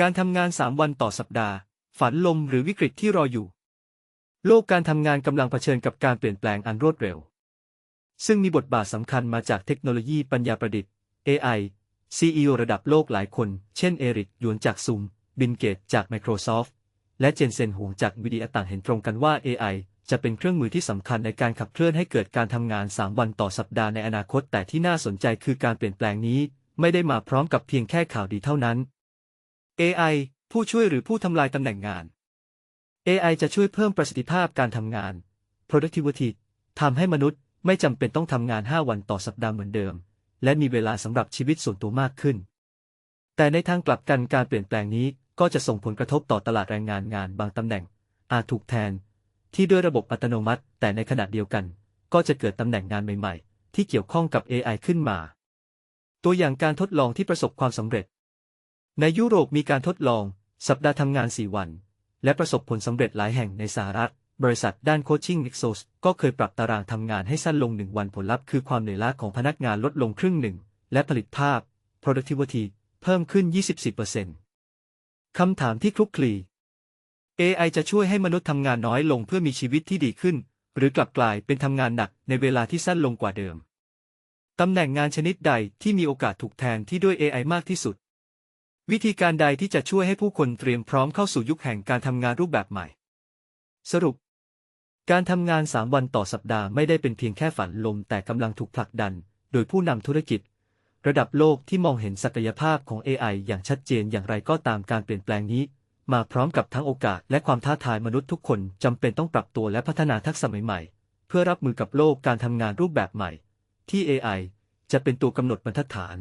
การทำงาน 3 วันต่อสัปดาห์ ฝันลมหรือวิกฤตที่รออยู่ โลกการทำงานกำลังเผชิญกับการเปลี่ยนแปลงอันรวดเร็ว ซึ่งมีบทบาทสำคัญมาจากเทคโนโลยีปัญญาประดิษฐ์ AI CEO ระดับโลกหลายคน เช่นเอริกยวนจากซูม บินเกตจาก Microsoft และเจนเซนหวงจากวิดีอต่างเห็นตรงกันว่า AI จะเป็นเครื่องมือที่สำคัญในการขับเคลื่อนให้เกิดการทำงาน 3 วันต่อสัปดาห์ในอนาคต แต่ที่น่าสนใจคือการเปลี่ยนแปลงนี้ ไม่ได้มาพร้อมกับเพียงแค่ข่าวดีเท่านั้น AI ผู้ช่วยหรือผู้ทำลายตำแหน่งงาน AI จะช่วยเพิ่มประสิทธิภาพการทำงาน productivity ทำให้มนุษย์ไม่จำเป็นต้องทำงาน 5 วันต่อสัปดาห์เหมือนเดิม และมีเวลาสำหรับชีวิตส่วนตัวมากขึ้น แต่ในทางกลับกันการเปลี่ยนแปลงนี้ก็จะส่งผลกระทบต่อตลาดแรงงานงานบางตำแหน่ง อาจถูกแทน ที่ด้วยระบบอัตโนมัติ แต่ในขณะเดียวกัน ก็จะเกิดตำแหน่งงานใหม่ ๆ ที่เกี่ยวข้องกับ AI ขึ้นมา ตัวอย่างการทดลองที่ประสบความสำเร็จ ในยุโรปมีการทดลอง สัปดาห์ทำงาน 4 วัน และประสบผลสำเร็จหลายแห่งในสหรัฐ บริษัทด้านโคชชิ่ง Nexos ก็เคยปรับตารางทำงานให้สั้นลง1วันผลลัพธ์คือความเหนื่อยล้าของพนักงานลดลงครึ่งหนึ่ง และผลิตภาพ productivity เพิ่มขึ้น 24%คำถามที่คลุกคลี AI จะช่วยให้มนุษย์ทำงานน้อยลงเพื่อมีชีวิตที่ดีขึ้น หรือกลับกลายเป็นทำงานหนักในเวลาที่สั้นลงกว่าเดิม ตำแหน่งงานชนิดใดที่มีโอกาสถูกแทนที่ด้วย AI มากที่สุด วิธีการใดที่จะช่วยให้ผู้คนเตรียมพร้อมเข้าสู่ยุคแห่งการทำงานรูปแบบใหม่ สรุป การทำงาน 3 วันต่อสัปดาห์ไม่ได้เป็นเพียงแค่ฝันลม แต่กำลังถูกผลักดัน โดยผู้นำธุรกิจ ระดับโลกที่มองเห็นศักยภาพของ AI อย่างชัดเจนอย่างไรก็ตามการเปลี่ยนแปลงนี้ มาพร้อมกับทั้งโอกาสและความท้าทายมนุษย์ทุกคนจำเป็นต้องปรับตัวและพัฒนาทักษะใหม่ๆ เพื่อรับมือกับโลกการทำงานรูปแบบใหม่ ที่ AI จะเป็นตัวกำหนดบรรทัดฐาน